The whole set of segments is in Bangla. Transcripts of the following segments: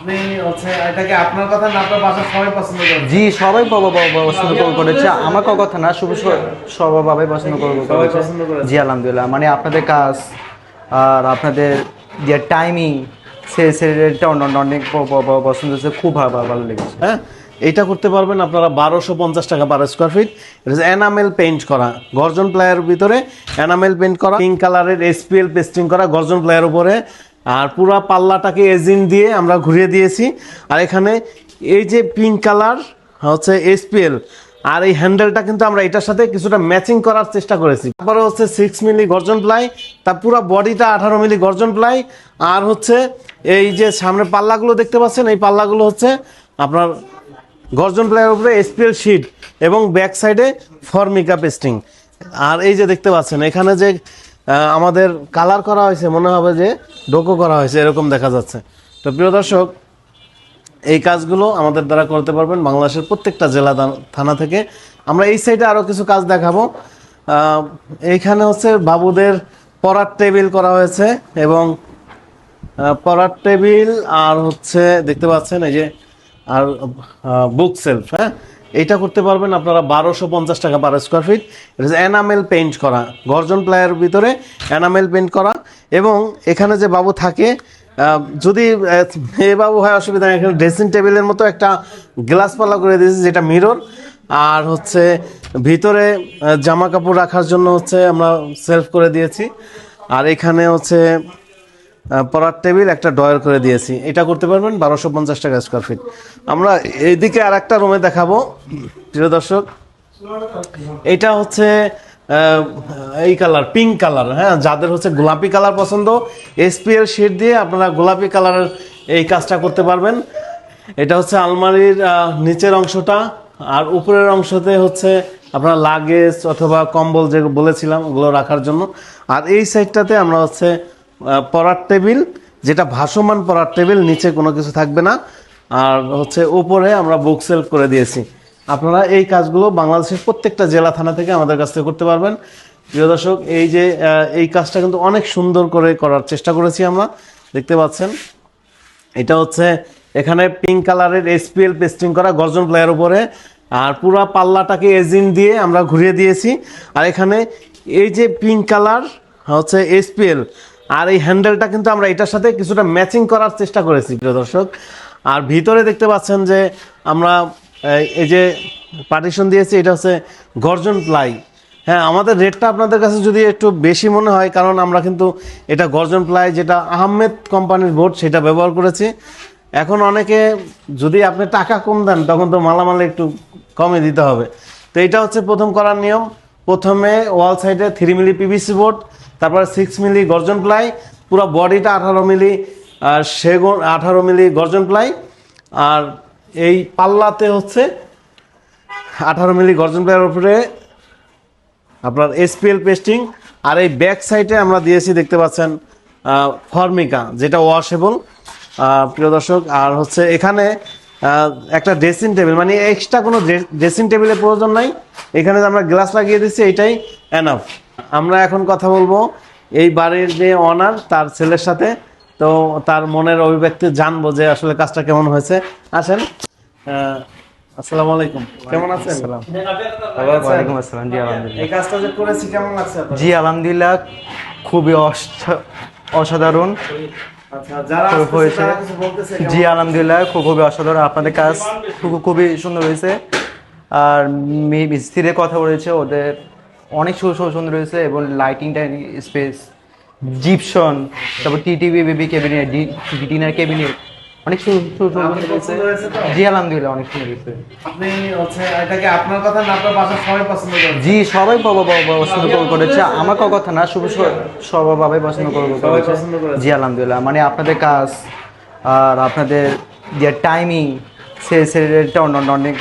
আপনি হচ্ছে এটাকে আপনার কথা না আপনার বাসার সবাই পছন্দ করেন জি সবাই বাবা বাবা পছন্দ করেছে। আমার কথা না শুভ সবাই বাবাই পছন্দ করে করেছে। জি আলহামদুলিল্লাহ। মানে আপনাদের কাজ আর আপনাদের যে টাইমিং সে সেটা অন্য- অনেক পছন্দ হয়েছে। খুব ভালো ভালো লেগেছে। হ্যাঁ এইটা করতে পারবেন আপনারা বারোশো পঞ্চাশ টাকা পার স্কোয়ার ফিট এটা এনামেল পেইন্ট করা। গর্জন প্লায়ের ভিতরে এনামেল পেইন্ট করা। পিঙ্ক কালারের এসপিএল পেস্টিং করা। গর্জন প্লায়ের উপরে আর পুরো পাল্লাটাকে এজিন দিয়ে আমরা ঘুরিয়ে দিয়েছি। আর এখানে এই যে পিঙ্ক কালার হচ্ছে এসপিএল আর এই হ্যান্ডেলটা কিন্তু আমরা এটার সাথে কিছুটা ম্যাচিং করার চেষ্টা করেছি। তারপরে হচ্ছে সিক্স মিলি গর্জন প্লাই, তার পুরো বডিটা আঠারো মিলি গর্জন প্লাই, আর হচ্ছে এই যে সামনে পাল্লাগুলো দেখতে পাচ্ছেন, এই পাল্লাগুলো হচ্ছে আপনার গর্জন প্লাইয়ের উপরে এসপিএল শিট এবং ব্যাক সাইডে ফর্মিকা পেস্টিং আর এই যে দেখতে পাচ্ছেন, এখানে যে আমাদের কালার করা হয়েছে, মনে হবে যে ডোকো করা হয়েছে, এরকম দেখা যাচ্ছে। তো প্রিয় দর্শক, এই কাজগুলো আমাদের দ্বারা করতে পারবেন বাংলাদেশের প্রত্যেকটা জেলা থানা থেকে। আমরা এই সাইডে আরও কিছু কাজ দেখাবো। এইখানে হচ্ছে বাবুদের পড়ার টেবিল করা হয়েছে এবং পড়ার টেবিল আর হচ্ছে, দেখতে পাচ্ছেন এই যে, আর বুক সেলফ হ্যাঁ? এইটা করতে পারবেন আপনারা বারোশো পঞ্চাশ টাকা পার স্কোয়ার ফিট এটা এনামেল পেইন্ট করা, গর্জন প্লায়ের ভিতরে এনামেল পেইন্ট করা। এবং এখানে যে বাবু থাকে যদি মেয়ে বাবু হয় অসুবিধা এখানে ড্রেসিং টেবিলের মতো একটা গ্লাস পাল্লা করে দিয়েছি, যেটা মিরর আর হচ্ছে ভিতরে জামা কাপড় রাখার জন্য হচ্ছে আমরা সেলফ করে দিয়েছি। আর এখানে হচ্ছে পড়ার টেবিল একটা ডয়ার করে দিয়েছি। এটা করতে পারবেন বারোশো পঞ্চাশ টাকা স্কোয়ার ফিট আমরা এইদিকে আর একটা রুমে দেখাবো। প্রিয় দর্শক, এটা হচ্ছে এই কালার পিঙ্ক কালার হ্যাঁ? যাদের হচ্ছে গোলাপি কালার পছন্দ এসপিএল শেড দিয়ে আপনারা গোলাপি কালারের এই কাজটা করতে পারবেন। এটা হচ্ছে আলমারির নিচের অংশটা, আর উপরের অংশতে হচ্ছে আপনার লাগেজ অথবা কম্বল যে বলেছিলাম, ওগুলো রাখার জন্য। আর এই সাইডটাতে আমরা হচ্ছে পড়ার টেবিল, যেটা ভাসমান পড়ার টেবিল, নিচে কোনো কিছু থাকবে না। আর হচ্ছে উপরে আমরা বুক সেলফ করে দিয়েছি। আপনারা এই কাজগুলো বাংলাদেশের প্রত্যেকটা জেলা থানা থেকে আমাদের কাছ থেকে করতে পারবেন। প্রিয় দর্শক, এই যে এই কাজটা কিন্তু অনেক সুন্দর করে করার চেষ্টা করেছি আমরা। দেখতে পাচ্ছেন, এটা হচ্ছে এখানে পিঙ্ক কালারের এসপিএল পেস্টিং করা গর্জন প্লেয়ার উপরে। আর পুরো পাল্লাটাকে এজিন দিয়ে আমরা ঘুরিয়ে দিয়েছি। আর এখানে এই যে পিঙ্ক কালার হচ্ছে এসপিএল আর এই হ্যান্ডেলটা কিন্তু আমরা এটার সাথে কিছুটা ম্যাচিং করার চেষ্টা করেছি, প্রিয় দর্শক। আর ভিতরে দেখতে পাচ্ছেন যে আমরা এই- যে পার্টিশন দিয়েছি, এটা হচ্ছে গর্জন প্লাই। হ্যাঁ আমাদের রেটটা আপনাদের কাছে যদি একটু বেশি মনে হয়, কারণ আমরা কিন্তু এটা গর্জন প্লাই যেটা আহমেদ কোম্পানির বোর্ড, সেটা ব্যবহার করেছি। এখন অনেকে যদি আপনি টাকা কম দেন, তখন তো মালামাল একটু কমে দিতে হবে। তো এটা হচ্ছে প্রথম করার নিয়ম। প্রথমে ওয়াল সাইডে থ্রি মিলি পিভিসি বোর্ড তারপরে সিক্স মিলি গর্জন প্লাই, পুরো বডিটা আঠারো মিলি, আর সেগুন আঠারো মিলি গর্জন প্লাই, আর এই পাল্লাতে হচ্ছে আঠারো মিলি গর্জন প্লাইয়ের উপরে আপনার এসপিএল পেস্টিং আর এই ব্যাক সাইডে আমরা দিয়েছি দেখতে পাচ্ছেন ফর্মিকা যেটা ওয়াশেবল প্রিয় দর্শক, আর হচ্ছে এখানে একটা ড্রেসিং টেবিল মানে এক্সট্রা কোনো ড্রেসিং টেবিলের প্রয়োজন নাই। এখানে আমরা গ্লাস লাগিয়ে দিচ্ছি, এটাই এনাফ আমরা এখন কথা বলব এই বাড়ির যে অনার তার ছেলের সাথে। তো তার মনের অভিব্যক্তি জানব যে আসলে কাজটা কেমন হয়েছে। আসেন। আহ, আসসালামু আলাইকুম। কেমন আছেন? ওয়ালাইকুম আসসালাম জি আলহামদুলিল্লাহ। এই কাজটা যে করেছি কেমন লাগছে জি আলহামদুলিল্লাহ খুবই অসাধারণ। আচ্ছা হয়েছে। জি আলহামদুলিল্লাহ খুব খুবই অসাধারণ আপনাদের কাজ। খুব খুবই সুন্দর হয়েছে। আর মিস্ত্রির কথা বলেছে ওদের অনেক সুন্দর হয়েছে এবং লাইটিং লাইটিংটা স্পেস জিপসন তারপর TTV baby cabinet dinner cabinet অনেক সুন্দর হয়েছে? জি আলহামদুলিল্লাহ অনেক সুন্দর হয়েছে আপনি হচ্ছে এটাকে আপনার কথা না আপনার বাসার সবাই পছন্দ করেন জি সবাই বাবা বাবা পছন্দ করে- করেছে। আমার কথা না শুভ সবাই বাবাই পছন্দ করে করেছে। জি আলহামদুলিল্লাহ। মানে আপনাদের কাজ আর আপনাদের যে টাইমিং সে সেটা অন্য- অনেক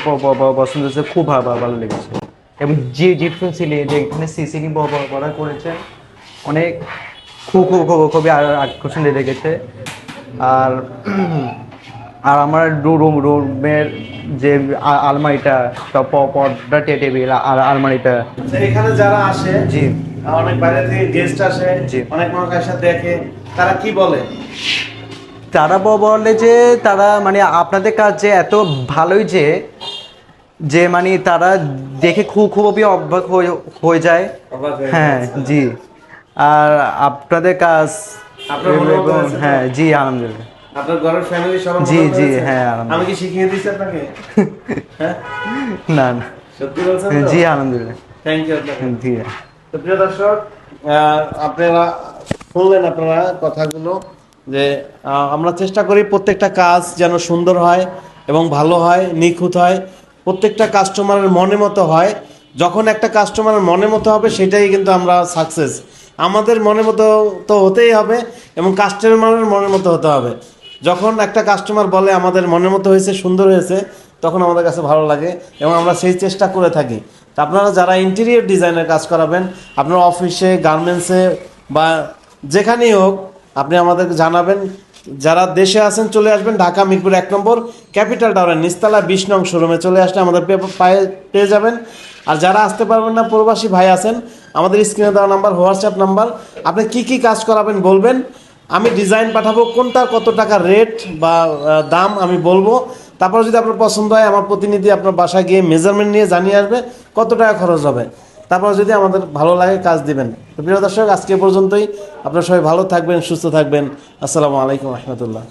পছন্দ হয়েছে। খুব ভালো ভালো লেগেছে। এবং যে জিপসন ছিল যে এখানে সিসিটি বড় করেছে অনেক খুব খুব খুব খুবই আর- আকর্ষণীয় লেগেছে আর আর আমার রুম রুমের যে আলমারিটা পর্দা টে- টেবিল আর আলমারিটা। এখানে যারা আসে জি। অনেক বাইরে থেকে গেস্ট আসে জি। অনেক মানুষ এসে দেখে তারা কি বলে? তারা বলে যে তারা মানে আপনাদের কাজ যে এত ভালোই যে যে মানে তারা দেখে খুব খুবই অবাক হয়ে যায়। হ্যাঁ জি। আর আপনাদের কাজ? হ্যাঁ জি আলহামদুলিল্লাহ। আপনার ঘরের ফ্যামিলি সবার জি, জি, হ্যাঁ, আলহামদুলিল্লাহ। আমি কি শিখিয়ে আপনাকে? হ্যাঁ? না না। সত্যি বলছেন জি আলহামদুলিল্লাহ। থ্যাংক ইউ আপনাকে। জি। তো প্রিয় দর্শক আপনারা শুনলেন আপনারা কথাগুলো যে আমরা চেষ্টা করি প্রত্যেকটা কাজ যেন সুন্দর হয় এবং ভালো হয় নিখুঁত হয়। প্রত্যেকটা কাস্টমারের মনে মতো হয়। যখন একটা কাস্টমারের মনে মতো হবে, সেটাই কিন্তু আমরা সাকসেস আমাদের মনে মতো তো হতেই হবে এবং কাস্টমারের মনের মতো হতে হবে। যখন একটা কাস্টমার বলে, আমাদের মনের মতো হয়েছে, সুন্দর হয়েছে, তখন আমাদের কাছে ভালো লাগে এবং আমরা সেই চেষ্টা করে থাকি। তা আপনারা যারা ইন্টেরিয়র ডিজাইনের কাজ করাবেন, আপনার অফিসে গার্মেন্টসে বা যেখানেই হোক, আপনি আমাদেরকে জানাবেন যারা দেশে আছেন, চলে আসবেন ঢাকা, মিরপুর এক নম্বর, ক্যাপিটাল টাওয়ারের নিস্তালা বিশ নং শোরুমে চলে আসলে আমাদের পায়ে পেয়ে যাবেন। আর যারা আসতে পারবেন না, প্রবাসী ভাই আছেন, আমাদের স্ক্রিনে দেওয়া নাম্বার, হোয়াটসঅ্যাপ নাম্বার, আপনি কি কি কাজ করাবেন বলবেন। আমি ডিজাইন পাঠাবো, কোনটা কত টাকা রেট বা দাম আমি বলব। তারপর যদি আপনার পছন্দ হয়, আমার প্রতিনিধি আপনার বাসায় গিয়ে মেজারমেন্ট নিয়ে জানিয়ে আসবে, কত টাকা খরচ হবে। তারপর যদি আমাদের ভালো লাগে, কাজ দিবেন। তো প্রিয় দর্শক, আজকে পর্যন্তই। আপনারা সবাই ভালো থাকবেন, সুস্থ থাকবেন। আসসালামু আলাইকুম রহমতুল্লাহ।